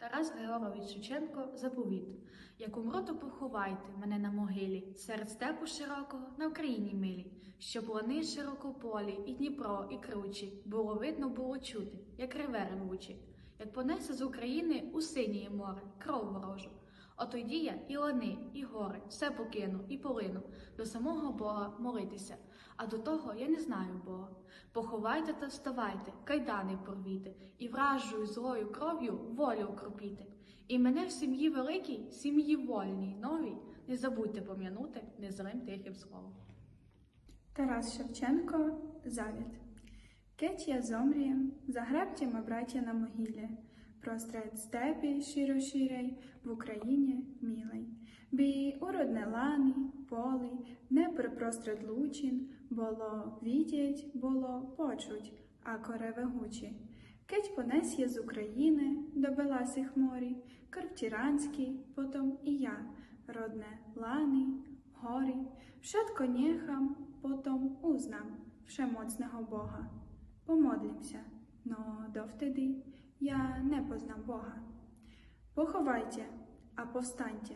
Тарас Григорович Шевченко заповіт. Як умру, поховайте мене на могилі, серед степу широкого на Україні милі, щоб лани широкополі, і Дніпро, і кручі, було видно, було чути, як реве ревучі, як понесе з України у синє море, кров ворожу. Отоді я і лани, і гори, все покину і полину, до самого Бога молитися. А до того я не знаю Бога. Поховайте та вставайте, кайдани порвіте, і вражою злою кров'ю волю окропіте. І мене в сім'ї великій, сім'ї вольній, новій, не забудьте пом'янути незрим тихим словом. Тарас Шевченко Завіт. Кеть я зомрієм, загребті ми браття на могилі, простред степі широ ширей, в Україні милий. Бі уродне лани, поли, не простред лучин, було відять, було почуть, а кореве гучі. Кеть понес я з України до беласих морі, крв тиранський, потом і я, родне лани, горі, вшед конєхам, потом узнам всемоцного Бога. Помодлімся, но довтеди я не познам Бога. Поховайте, а повстаньте,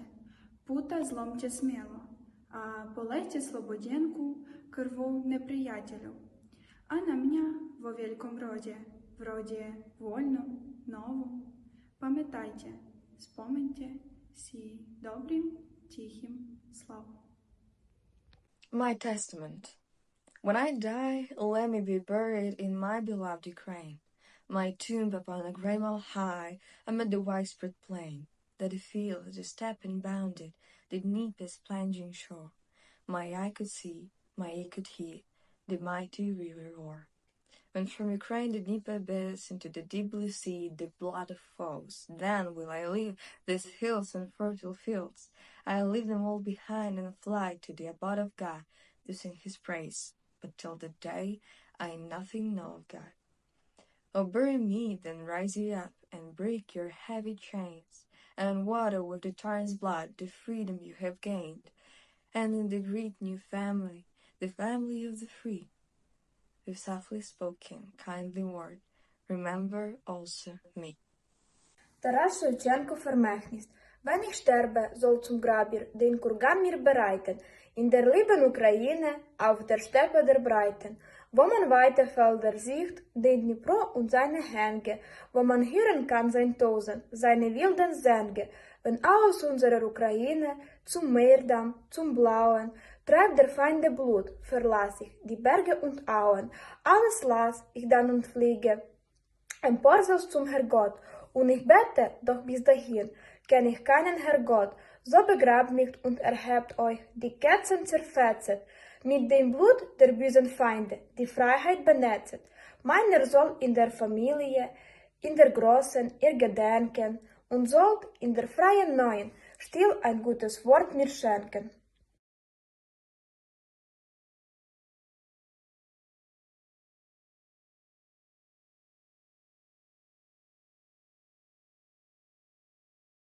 пута зломте смело, а полейте слободенку крву неприятелю. А на меня во великом роде, в роде вольном, новом. Пам'ятайте, споминьте сі добрим, тихим славу. My testament. When I die, let me be buried in my beloved Ukraine, my tomb upon a mile high, amid the widespread plain, that the field, the steppe bounded, the Dnieper's plunging shore. My eye could see, my ear could hear, the mighty river roar. When from Ukraine the Dnieper bears into the deep blue sea the blood of foes, then will I leave these hills and fertile fields. I'll leave them all behind and fly to the abode of God to sing his praise. But till the day I nothing know of God. Or bury me, then rise ye up, and break your heavy chains, And water with the tyrant's blood the freedom you have gained, And in the great new family, the family of the free, With softly spoken, kindly word, remember also me. Taras Soltjanko vermächtnis. Wenn ich sterbe, soll zum Grabir den Kurgan mir bereiten, in der lieben Ukraine, auf der Steppe der Breiten. Wo man weite Felder sieht, den Dnipro und seine Hänge, wo man hören kann sein Tosen, seine wilden Sänge, wenn aus unserer Ukraine zum Meerdamm, zum Blauen, treibt der Feinde Blut, verlass ich die Berge und Auen, alles lass ich dann und fliege, empor selbst zum Herrgott, und ich bete, doch bis dahin kenn ich keinen Herrgott, so begrabt mich und erhebt euch, die Kerzen zerfetzet, mit dem Blut der bösen Feinde, die Freiheit benetzet. Meiner soll in der Familie, in der großen ihr gedenken und sollt in der freien neuen still ein gutes Wort mir schenken.